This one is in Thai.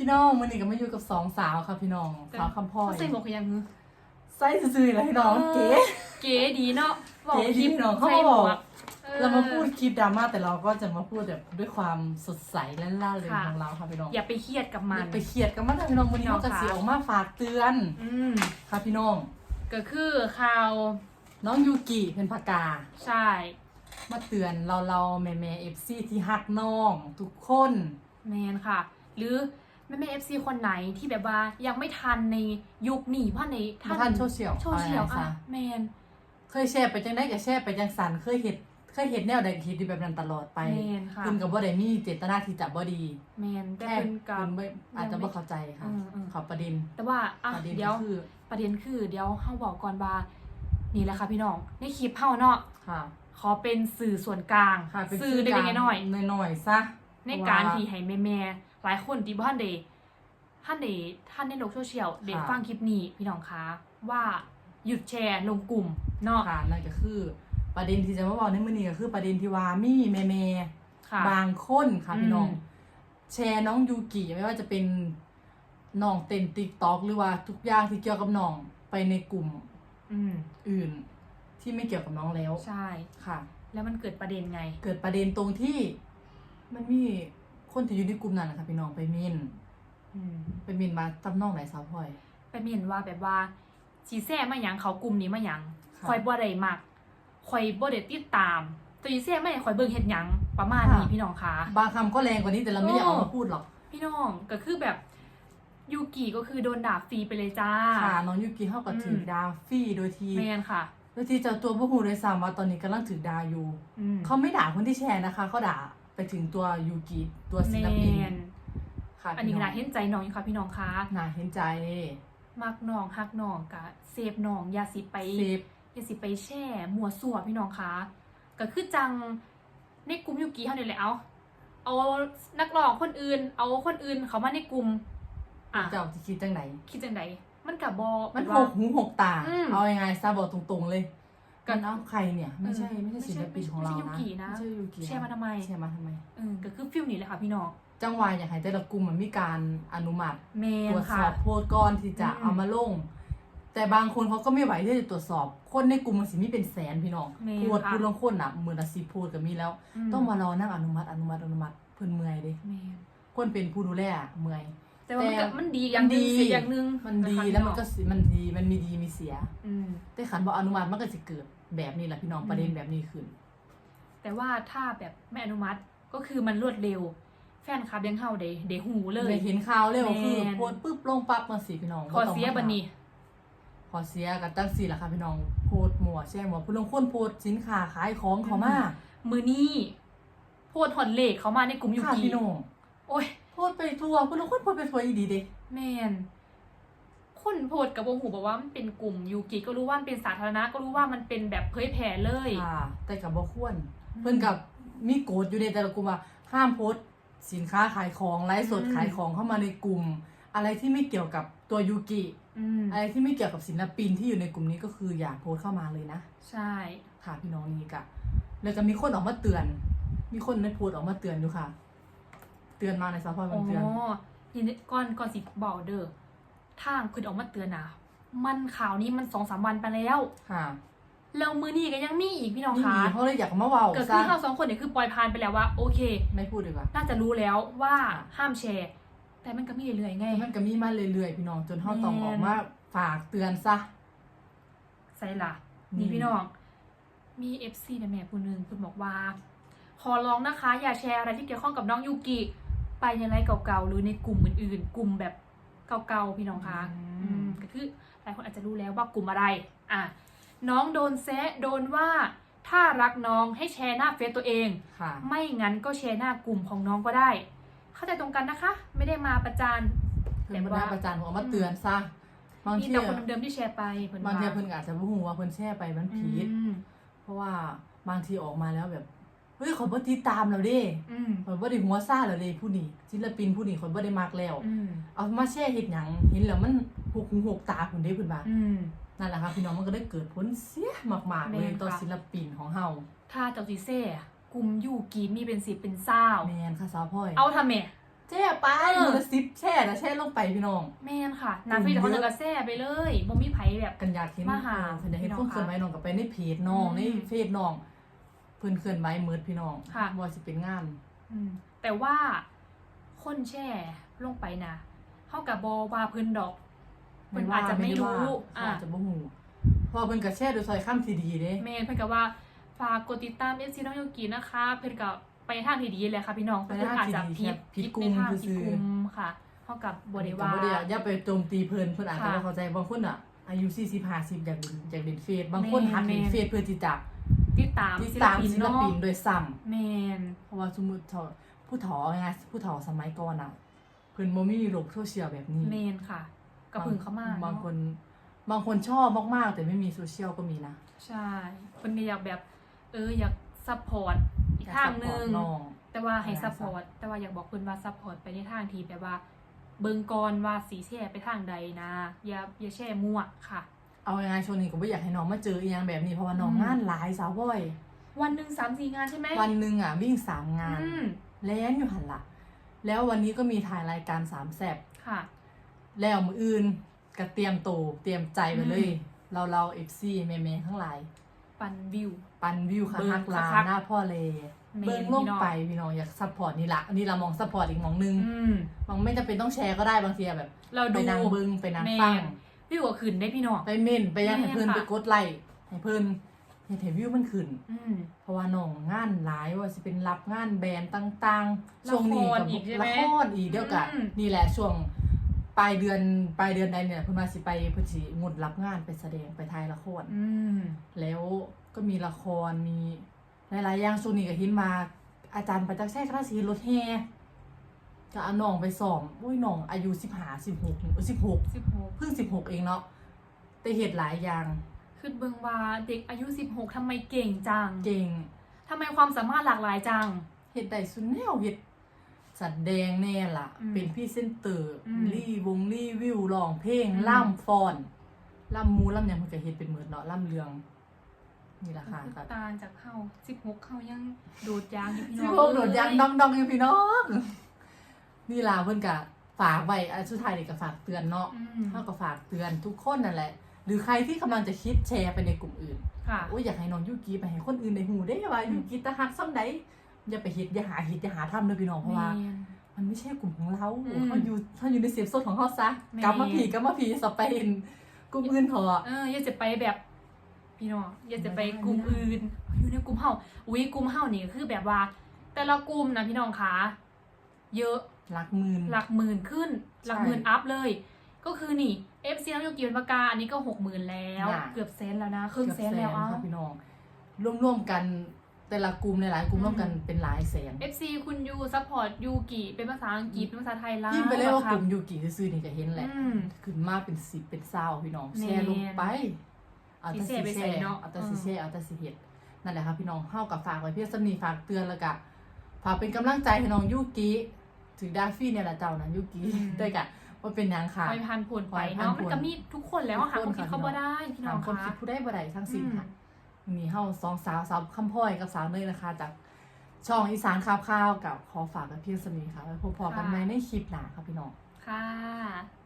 พี่น้องมื้อนี้ก็มาอยู่กับสองสาวค่ะพี่น้องสาวคำพ่อยเขาใส่หมวกกันยังหือไส้ซื่อๆเลยพี่น้องเก๋เก๋ดีเนาะบอกเก๋ดีคลิปเนาะเขาใส่มาหมบอกวกออเรามาพูดคลิปดราม่าแต่เราก็จะมาพูดแบบด้วยความสดใสและล่าเริงค่ะของเราค่ะพี่น้องอย่าไปเครียดกับมันอย่าไปเครียดกันมากนะพี่น้องวันนี้พี่น้เราองจะค่ะเสียออกมาฝากเตือนอืมค่ะพี่น้องก็คือข่าวน้องยูกิเป็นพากา ใช่ มาเตือนเราเราแม่แม่เอฟซีที่ฮักน้อง ทุกคนแมนค่ะ หรือแม่แม่เอฟซีคนไหนที่แบบว่ายังไม่ทันในยุคนี้ว่าในมาท่านโซเชียลโซเชียลอะไรอะซะแมนเคยแชร์ไปจังได้กับแชร์ไปจังสันเคยเห็ดเคยเห็ดแนวใดก็เห็ดดีแบบนั้นตลอดไปแมนค่ะเพิ่นกับว่าได้มีเจตนาที่จะบ่ดีแมนแต่แค่เป็นกับเพิ่นไม่อาจจะบ่เข้าใจค่ะอืมอืมขอประเด็น แต่ว่าอะประเด็นเดี๋ยวก็คือประเด็นคือเดี๋ยวเฮาบอกก่อนว่านี่แหละค่ะพี่น้องในคลิปเฮาเนาะค่ะขอเป็นสื่อส่วนกลางค่ะเป็นสื่อเล็กๆน้อยๆน้อยๆซะในการว่าที่ให้แม่แม่ๆ หลายคนที่บ้านเดท่านเดท่านในโลกโซเชียลเดค่ะฟังคลิปนี้พี่น้องคะว่าหยุดแชร์ลงกลุ่มเนาะค่ะนั่นก็คือ ประเด็นที่จะมาบอกในมื้อนี้ก็คือประเด็นที่ว่ามีแม่ค่ะๆบางคนค่ะพี่น้องอืมแชร์น้องยูกิไม่ว่าจะเป็นน้องเต้น TikTok หรือว่าทุกอย่างที่เกี่ยวกับน้องไปในกลุ่มอืมอื่นที่ไม่เกี่ยวกับน้องแล้ว ใช่ค่ะ แล้วมันเกิดประเด็นไง เกิดประเด็นตรงที่มันมี คนที่อยู่ในกลุ่มนั้นนะคะพี่น้องไปเมินอืมไปเมินมาจำน้องไหนสาวพลอย ไปเมียนว่าแบบว่าสีแซ่มาหยังเขากลุ่มนี้มาหยังค่ะคอยบ่ได้มักคอยบ่ได้ติดตามตัวสีแซ่ไม่คอยเบิ่งเฮ็ดหยังประมาณนี้ค่ะพี่น้องคะบางคำก็แรงกว่านี้แต่เราไม่อยากเอามาพูดหรอก พี่น้องก็คือแบบยูกิก็คือโดนด่าฟรีไปเลยจ้า ค่ะน้องยูกิเข้ากับถืออมดาวฟรี่โดยที่แมนค่ะโดยที่เจ้าตัวผู้หูโดยสามว่าตอนนี้กำลังถือดาวอยู่อืมเขาไม่ด่าคนที่แชร์นะคะเขาด่า ไปถึงตัวยูกิตัวแมศิลปินนค่ะอันนี้พี่ก็น่าเห็นใจน้องอยู่ค่ะพี่น้องคะน่าเห็นใจมักน้องฮักน้องกะเซฟน้องอย่าสิไปเซฟอย่าสิไปแช่มัวสั่วพี่น้องคะก็คือจังในกลุ่มยูกิเฮานี่แหละเอาเอานักร้องคนอื่น เอาคนอื่นเขามาในกลุ่มอะเจ้าจะคิดจังไหนคิดจังไดมันกับบอมันหว่ากหูหกตาอืมเอายังไงซาบอกตรงๆเลย ก็กันเอาใครเนี่ยไม่ใช่เออไม่ใช่ศิลปินของเราไม่ใช่นะยูกินะไม่ใช่ยูกินะแชร์มาทำไมแชร์มาทำไมเออก็คือฟิลนี้แหละค่ะพี่น้องจังหวะอยากให้แต่ละกลุ่มมันมีการอนุมัติแมตนรวจสค่ะอบโพสต์ก่อนที่จะอืมเอามาลง แต่บางคนเขาก็ไม่ไหวที่จะตรวจสอบ คนในกลุ่มมันสิมีเป็นแสนพี่น้องแม่นโพสต์ค่ะพูดลงคนอะหมื่นละสิบโพสต์ก็มีแล้ว ต้องมารอนั่งอนุมัติอนุมัติอนุมัติเพิ่นเมื่อยเด้แมนคนเป็นผู้ดูแลอะเมื่อย แต่ว่ามันแต่ก็มันดีอย่างหนึงมันดี เสียอย่างหนึงมันดีะคะแล้วมันก็พี่สิมันดีมันมีดีมีเสีย อืม แต่ขันบอกอนุมัติมันก็จะเกิดแบบนี้แหละพี่น้องอืม ประเด็นแบบนี้ขึ้น แต่ว่าถ้าแบบไม่อนุมัติก็คือมันรวดเร็ว แฟนคลับยังเฮาเดเดหูเลยเลยเห็นข่าวเร็วแม่นคือโพสต์ปุ๊บลงปั๊บมาสิพี่น้องขอต้งเสียมาบันนี้ ขอเสียกับตั้งสี่ละค่ะพี่น้องโพสต์หมัวแช่หมัวผู้ลงคนโพสต์สินค้าขายของเขามามือนี้โพดหอนเลขเขามาในกลุ่มยูค่ะกิพี่น้อง โอ้ยโพสต์ไปทั่วผู้ลงคนโพสต์ไปทั่วอีดีเด้แมนคนโพดกับวงหูบอกว่ามันเป็นกลุ่มยูกิก็รู้ว่ามันเป็นสาธารณะก็รู้ว่ามันเป็นแบบเผยแผ่เลย ค่ะแต่กับบ่ควรอืมเพิ่นกับมีโกฎอยู่ในแต่ละกลุ่มว่าห้ามโพสต์สินค้าขายของไลฟ์สดอืม ขายของเข้ามาในกลุ่ม อะไรที่ไม่เกี่ยวกับตัวยูกิอืมอะไรที่ไม่เกี่ยวกับศิลปินที่อยู่ในกลุ่มนี้ก็คืออย่าโพสต์เข้ามาเลยนะ ใช่ ค่ะพี่น้องนี่กะแล้วก็มีคนออกมาเตือน มีคนในโพสต์ออกมาเตือนอยู่ค่ะ เตือนมาในซัพพอร์ตอ๋มันเตือนอนี่ก่อนก่อนสิบอกเด้อทางคือออกมาเตือนนะมันข่าวนี้มันสองสามวันไปแล้วค่ะแล้วมือนี้ก็ยังมีอีกพี่น้องนี่คะเขาเลยอยากมาเว้าก็คืซะอเราสองคนเนี่ยคือปล่อยผ่านไปแล้วว่า โอเค ไม่พูดดีกว่าน่าจะรู้แล้วว่าห้ามแชร์ แต่มันก็มีเรื่อยๆไงแต่มันก็มีมาเรื่อยๆพี่น้องจนเขาแม่นต้องออกมาฝากเตือนซะใส่ละอืมนี่พี่น้อง มีเอฟซีนะแม่คนหนึ่งคุณบอกว่า ขอร้องนะคะ อย่าแชร์อะไรที่เกี่ยวข้องกับน้องยูกิ ไปในไลฟ์เก่าๆ หรือในกลุ่มอื่นๆ กลุ่มแบบเก่าๆ พี่น้องคะอืมก็คือหลายคนอาจจะรู้แล้วว่ากลุ่มอะไร อะ น้องโดนแซะโดนว่าถ้ารักน้องให้แชร์หน้าเฟซตัวเองค่ะไม่งั้นก็แชร์หน้ากลุ่มของน้องก็ได้ เข้าใจตรงกันนะคะ ไม่ได้มาประจานเพิ่นบ่ได้ประจานผมเอามาเตือนซะบางมีทีแต่คนเดิมๆที่แชร์ไปเพิ่นบางทีว่าเพิ่นก็อาจจะบ่ฮู้ว่าเพิ่นแช่ไปมันผิดอืมเพราะว่าบางทีออกมาแล้วแบบ เฮ้ยขอยบ่ติดตามแล้วเด้อืมขอยบ่ได้หัวซ่าแล้วเด้ผู้นี้ศิลปินผู้นี้ขอยบ่ได้มักแล้ว อืมเอามาแช่เฮ็ดหยังเห็นแล้วมันหกหูหกตาพุ่นเด้เพิ่นว่าอืม นั่นแหละค่ะพี่น้องมันก็ได้เกิดผลเสียมากๆแม่เลยนต่อค่ะศิลปินของเฮาถ้าเจ้าจีเซ่กลุ่มยูกีมีเป็นสิบเป็นเศร้าแม่นค่ะสาวพ่อยเอาทำไม แช่ไปเออ มือละสิบแช่นะแช่ลงไปพี่น้อง แม่นค่ะนาฟีแต่เขาจะกระแซ่ไปเลยบ่มีไผแบบ กันอยากเห็นมาหาเออเพิ่นอยากเห็นพี่น้คองนเคลื่อนไหวน้องกับไปในเพจน้องอืม ในเฟซน้อง เพิ่นเคลื่อนไหวมืดพี่น้องค่ะ ว่าสิเป็นงาน อืมแต่ว่าคนแช่ลงไปนะเท่ากับบอว่าเพิ่นดอกเพิ่นอาจจะไม่รู้อ่าอ่าอาจจะบ่ฮู้เพอเพิ่นก็แช่โดยซอยข้ามที่ดีเด้แม่นเพิ่นก็ว่าฝากกดติดตามเอฟซีน้องโยกินะคะ เพิ่นก็ไปทางที่ดีเลยค่ะพี่น้องไปเพิ่นทางอาจจะที่ดีผิดผิดกลุ่ในมทางซื่ผิดอกๆลุ่มค่ะเท่ากับบริวาก็บ่ได้รอย่าไปโจมตีเพิ่นเพิ่นอาจจะค่ะบ่เข้าใจบางคนอะ อายุ40 50อยากเล่นอยากเล่นเฟซบางคนแม่หัดเล่นแม่ เฟซเพื่อที่จะ ติดตามติดศิลตามปินศิลเนาะปินโดยซ้ำแมนเพราะว่าสมมุติเฒ่าผู้เฒ่าเอาไงผู้เฒ่าสมัยก่อนอะ เพิ่นบ่มีโลกโซเชียลแบบนี้แมนค่ะกระพึ่งเข้ามาบางเนาะคน บางคนชอบมากๆ แต่ไม่มีโซเชียลก็มีนะใช่เพิ่นก็อยากแบบ เอออยากซัพพอร์ตอีกทางหนึงน้อง แต่ว่าให้ได้ซัพพอร์ตแต่ว่าอยากบอกเพิ่นว่าซัพพอร์ตไปในทางที่แบบว่า เบิ่งก่อนว่าสีแช่ไปทางใดนะ อย่าอย่าแช่มั่วค่ะ เอายังไงช่วงนี้ก็ไม่อยากให้น้องมาเจออีหยังแบบนี้เพราะว่าน้องอืม งานหลายสาวบ่อย วันหนึ่งสามสี่งานใช่ไหมวันหนึ่งอะวิ่งสามงาน อืมแล่นอยู่หันละแล้ววันนี้ก็มีถ่ายรายการสามแซบค่ะ แล้วมืออื่นก็เตรียมตัวเตรียมใจไปเลย อืม เราเราเอฟซีแม่แม่ๆทั้งหลาย ปันวิว ปันวิวค่ะเบิ่งฮักลาคักๆ หน้าพ่อเลแม่นเบิ้งลงพี่น้องไปพี่น้องอยากซัพพอร์ตนี่ละนี่เรามองซัพพอร์ตอีกหมองนึงอืม บางไม่จำเป็นต้องแชร์ก็ได้บางทีอะแบบเราไปดู นางเบิ้งไปนางแม่ฟัง วิวก็ขึ้นได้พี่น้อง ไปเม่นไปยังแม่ให้เพิ่นค่ะ ไปกดไลค์ให้เพิ่นให้เทวิวมันขึ้น อืม เพราะว่าน้องงานหลายว่าสิเป็นรับงานแบรนด์ต่างๆช่วงนี้ละครกับอีกใช่ไหมละครอีกเดียวกันอืม นี่แหละช่วงปลายเดือนปลายเดือนใดเนี่ยเพิ่นมาสิไปเพิ่นสิงดรับงานไปแสดงไปถ่ายละคร อืม แล้วก็มีละครมีหลายๆอย่างช่วงนี้ก็เห็นมาอาจารย์ประจักษ์ชัยคณะศิลป์รถแห่ก็เอาน้องไปสอบอุ้ยน้องอายุ15 16เออ16สิบหกเพิ่ง16เองเนาะแต่เฮ็ดหลายอย่าง คือเบิ่งว่าเด็กอายุสิบหกทำไมเก่งจัง เก่งทำไมความสามารถหลากหลายจังเฮ็ดได้สุดแนวเฮ็ดสัดแดงแน่ล่ะอืมเป็นพรี่เซนเตอร์อืมรีวงรีวิวร้องเพลงอืมล่ำฟอนล่ำมูล่ำหยังเพิ่นก็เฮ็ดเป็นหมืดเนาะล่ำเรือง นี่ล่ะค่ะคือก็ต่างจากเฮาสิบหกเฮายังโดดยางอยู่พี่น้สิองพวกโดดยางเดองดองอยู่พี่น้อง นี่ล่ะเพิ่นก็ฝากไว้อันสุดท้ายนี่ก็ฝากเตือนเนาะอืมเฮาก็ฝากเตือนทุกคนนั่นแหละ หรือใครที่กำลังจะคิดแชร์ไปในกลุ่มอื่น ค่ะ โอ้ยอยากให้น้องยูกิไปให้คนอื่นในหูได้ว่าอืม ยูกิตะฮักซ่ำใดอย่าไปเฮ็ดอย่าหาเฮ็ดอย่าหาทำเลยพี่น้องเพราะว่า แม่น มันไม่ใช่กลุ่มของเราอืมเขาอยู่เขาอยู่ในเซฟโซนของเขาซะแม่ กลับมาผีกลับมาผีสเปนกลุ่มอื่นเถอะเอออย่าจะไปแบบพี่น้องอย่าจะไปไม่ได้กลุ่มไม่ได้อื่นอยู่ในกลุ่มเฮาอุ้ยกลุ่มเฮานี่คือแบบว่า แต่ละกลุ่มนะพี่น้องคะเยอะ หลักหมื่น หลักหมื่นขึ้น หลักหมื่นใช่อัพเลย ก็คือนี่ FC น้องโยกีเป็นปากกาอันนี้ก็หกหมื่นแล้ว น่ะ เกือบแสนแล้วนะครึ่งแสนแล้วเกือบเอ้าค่ะพี่น้องร่วมๆกันแต่ละกลุ่มหลายๆกลุ่มอืม ร่วมกันเป็นหลายแสน FC คุณยูซัพพอร์ตยูกิเป็นภาษาอังกฤษเป็นภาษาไทยแล้วยิ่งไปเรียกว่าคกรับลุ่มยูกิซื่อๆนี่ก็เห็นแหละอืม ขึ้นมาเป็นสิบเป็นเศร้าพี่น้องแม่แชร์ลงไปเอาแต่สิสิแชร์ไปแชใส่ร์เนาะ เอาแต่อืสิมแชร์เอาแต่สิเฮ็ดนั่นแหละครับพี่น้องเฮากับฝากไว้เพียงสำนีฝากเตือนแล้วก็ฝากเป็นกำลังใจให้น้องยูกิ ถือดาฟี่เนี่ยแหละเจ้านะยูกิด้วยกันว่าเป็นหยังค่ะคอยพันผลไปคอยพันเนาะผลมันก็มีทุกคนแล้วอะค่ะทุคกนคนคิดค่ะเขาบ่ได้พี่น้ถาอมงคนคะคิดผู้ได้บ่ได้ทั้งสิ้นอืมค่ะมีเฮาสองสาวสาวคำพ่อยกับสาวเนยนะคะ จากช่องอีสานข่าวๆกับขอฝากกับเพียงสมีค่ะไว้พบพอกันค่ะใหม่ในคลิปหน้าค่ะพี่น้องค่ะ